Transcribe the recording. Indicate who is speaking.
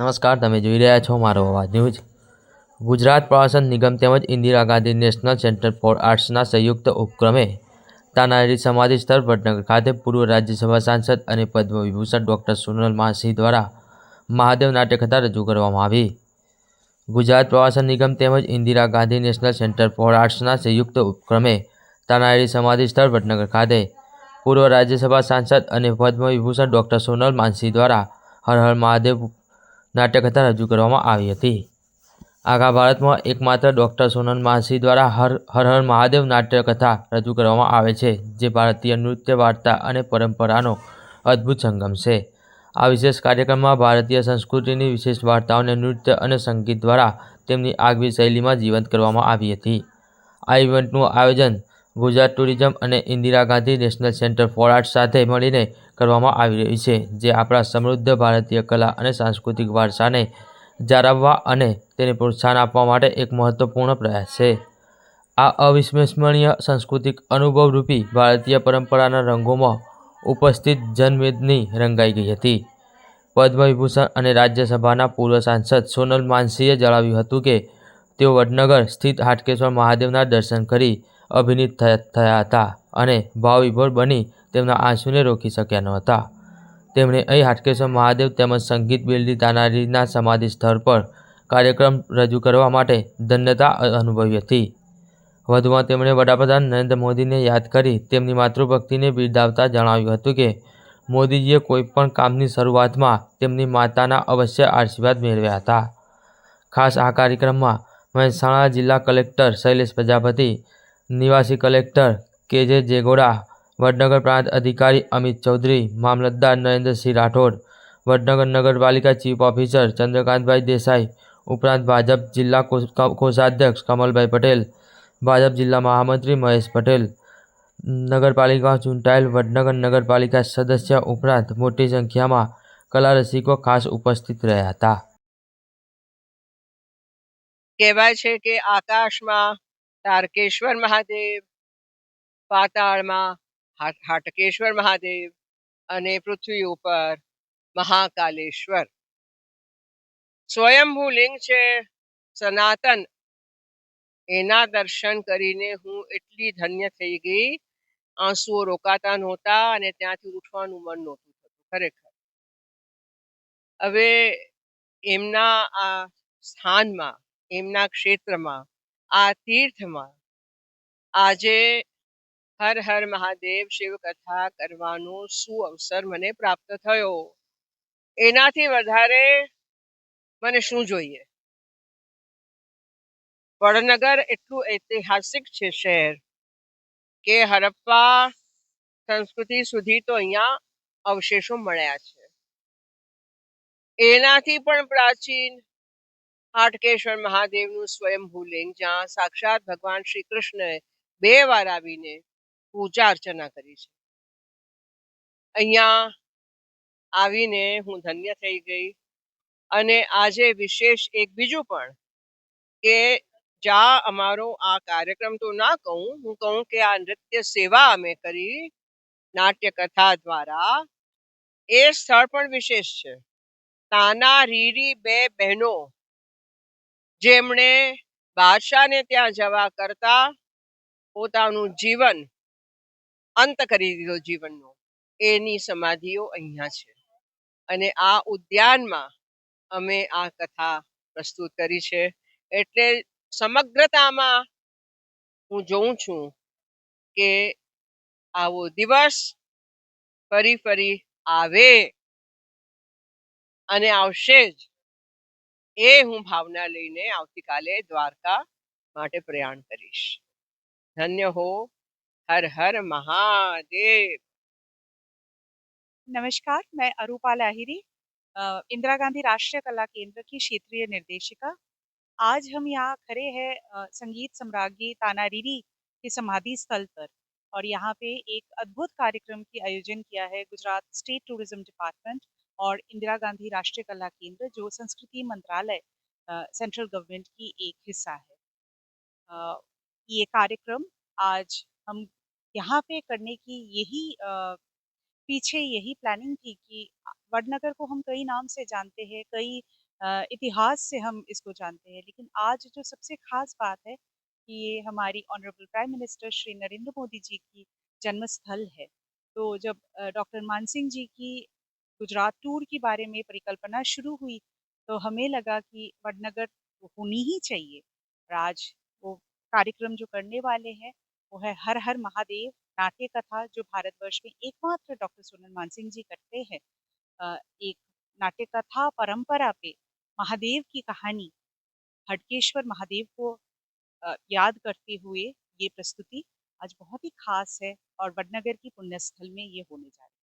Speaker 1: નમસ્કાર, તમે જોઈ રહ્યા છો મારો અવાજ ન્યૂઝ. ગુજરાત પ્રવાસન નિગમ તેમજ Indira Gandhi national centre for આર્ટ્સના સંયુક્ત ઉપક્રમે તાનારી સમાધિ સ્થળ વડનગર ખાતે પૂર્વ રાજ્યસભા સાંસદ અને પદ્મ વિભૂષણ ડૉક્ટર સોનલ માનસિંહ દ્વારા મહાદેવ નાટ્યકથા રજૂ કરવામાં આવી. ગુજરાત પ્રવાસન નિગમ તેમજ Indira Gandhi national centre for આર્ટ્સના સંયુક્ત ઉપક્રમે તાનારી સમાધિ સ્થળ વડનગર ખાતે પૂર્વ રાજ્યસભા સાંસદ અને પદ્મ વિભૂષણ ડૉક્ટર સોનલ માનસિંહ દ્વારા હર હર મહાદેવ નાટ્યકથા રજૂ કરવામાં આવી હતી. આખા ભારતમાં એકમાત્ર ડૉક્ટર સોનલ માસી દ્વારા હર હર હર મહાદેવ નાટ્યકથા રજૂ કરવામાં આવે છે, જે ભારતીય નૃત્ય વાર્તા અને પરંપરાનો અદ્ભુત સંગમ છે. આ વિશેષ કાર્યક્રમમાં ભારતીય સંસ્કૃતિની વિશેષ વાર્તાઓને નૃત્ય અને સંગીત દ્વારા તેમની આગવી શૈલીમાં જીવંત કરવામાં આવી હતી. આ ઇવેન્ટનું આયોજન ગુજરાત ટુરિઝમ અને Indira Gandhi national centre for art સાથે મળીને કરવામાં આવી રહી છે, જે આપણા સમૃદ્ધ ભારતીય કલા અને સાંસ્કૃતિક વારસાને જાળવવા અને તેને પ્રોત્સાહન આપવા માટે એક મહત્વપૂર્ણ પ્રયાસ છે. આ અવિસ્મરણીય સાંસ્કૃતિક અનુભવરૂપી ભારતીય પરંપરાના રંગોમાં ઉપસ્થિત જનમેદની રંગાઈ ગઈ હતી. પદ્મ વિભૂષણ અને રાજ્યસભાના પૂર્વ સાંસદ સોનલ માનસીએ જણાવ્યું હતું કે, તેઓ વડનગર સ્થિત હાટકેશ્વર મહાદેવના દર્શન કરી અભિનીત થયા હતા અને ભાવવિભોર બની તેમના આંસુને રોકી શક્યા ન હતા. તેમણે અહીં હાટકેશ્વર મહાદેવ તેમજ સંગીત બિલ્ડી તાનારીના સમાધિ સ્થળ પર કાર્યક્રમ રજૂ કરવા માટે ધન્યતા અનુભવી હતી. વધુમાં તેમણે વડાપ્રધાન નરેન્દ્ર મોદીને યાદ કરી તેમની માતૃભક્તિને બિરદાવતા જણાવ્યું હતું કે, મોદીજીએ કોઈપણ કામની શરૂઆતમાં તેમની માતાના અવશ્ય આશીર્વાદ મેળવ્યા હતા. ખાસ આ કાર્યક્રમમાં મહેસાણા જિલ્લા કલેક્ટર શૈલેષ પ્રજાપતિ નિવાસી કલેક્ટર કે જે જેગોડા વડનગર પ્રાંત અધિકારી અમિત ચૌધરી, મામલતદાર નરેન્દ્રસિંહ રાઠોડ, વડનગર નગરપાલિકા ચીફ ઓફિસર ચંદ્રકાંતભાઈ દેસાઈ, ઉપરાંત ભાજપ જિલ્લા કોષાધ્યક્ષ કમલભાઈ પટેલ, ભાજપ જિલ્લા મહામંત્રી મહેશ પટેલ, નગરપાલિકા ચૂંટાયેલ વડનગર નગરપાલિકા સદસ્ય ઉપરાંત મોટી સંખ્યામાં કલા રસિકો ખાસ ઉપસ્થિત રહ્યા હતા.
Speaker 2: કહેવાય છે કે આકાશમાં તારકેશ્વર મહાદેવ, પાતાળમાં હાટકેશ્વર મહાદેવ અને પૃથ્વી ઉપર મહાકાલેશ્વર. સ્વયંભૂ લિંગ છે, સનાતન. એના દર્શન કરીને હું એટલી ધન્ય થઈ ગઈ. આંસુઓ રોકાતા નહોતા અને ત્યાંથી ઉઠવાનું મન નહોતું થતું, ખરેખર. હવે એમના આ સ્થાનમાં, એમના ક્ષેત્રમાં આ તીર્થમાં આજે હર હર મહાદેવ શિવ કથા કરવાનો સુઅવસર મને પ્રાપ્ત થયો. એનાથી વધારે મને શું જોઈએ? વડનગર એટલું ઐતિહાસિક છે શહેર કે હરપ્પા સંસ્કૃતિ સુધી તો અહીંયા અવશેષો મળ્યા છે. એનાથી પણ પ્રાચીન હાટકેશ્વર મહાદેવનું સ્વયંભૂ લિંગ જ્યાં સાક્ષાત ભગવાન શ્રી કૃષ્ણએ બે વાર આવીને પૂજા અર્ચના કરી છે. અહીંયા આવીને હું ધન્ય થઈ ગઈ અને આજે વિશેષ એક બીજું પણ કે જ્યાં અમારો આ કાર્યક્રમ તો ના કહું, હું કહું કે આ નૃત્ય સેવા અમે કરી નાટ્ય કથા દ્વારા. એ સ્થળ પણ વિશેષ છે. તાના રીરી બે બહેનો જેમણે બાદશાહને ત્યાં જવા કરતા પોતાનું જીવન, અંત કરી દીધો જીવનનો, એની સમાધિઓ અહીંયા છે. અને આ ઉદ્યાનમાં અમે આ કથા પ્રસ્તુત કરી છે. એટલે સમગ્રતામાં હું જોઉં છું કે આવો દિવસ ફરી ફરી આવે અને આવશે જ. એ હું ભાવના લઈને આવતીકાલે દ્વારકા માટે પ્રયાણ કરીશ ધન્ય હો હર હર મહાદેવ
Speaker 3: नमस्कार मैं अरूपा लाहिरी अ, इंदिरा गांधी राष्ट्रीय कला केंद्र की क्षेत्रीय निर्देशिका आज हम यहाँ खड़े हैं अ, संगीत सम्राज्ञी तानारीरी के समाधि स्थल पर और यहाँ पे एक अद्भुत कार्यक्रम की आयोजन किया है गुजरात स्टेट टूरिज्म डिपार्टमेंट और इंदिरा गांधी राष्ट्रीय कला केंद्र, जो संस्कृति मंत्रालय सेंट्रल गवर्नमेंट की एक हिस्सा है। ये कार्यक्रम आज हम यहाँ पे करने की यही पीछे यही प्लानिंग थी कि वडनगर को हम कई नाम से जानते हैं, कई इतिहास से हम इसको जानते हैं, लेकिन आज जो सबसे खास बात है कि ये हमारी honourable prime minister Shri Narendra Modi ji की जन्म स्थल है। तो जब डॉक्टर मानसिंह जी की गुजरात टूर के बारे में परिकल्पना शुरू हुई तो हमें लगा कि वडनगर होनी ही चाहिए। आज वो कार्यक्रम जो करने वाले हैं, वो है हर हर महादेव नाट्य कथा, जो भारतवर्ष में एकमात्र डॉक्टर सोनल मानसिंह जी करते हैं। एक नाट्य कथा परंपरा पे महादेव की कहानी हटकेश्वर महादेव को याद करते हुए ये प्रस्तुति आज बहुत ही खास है और वडनगर की पुण्य स्थल में ये होने जा रही है।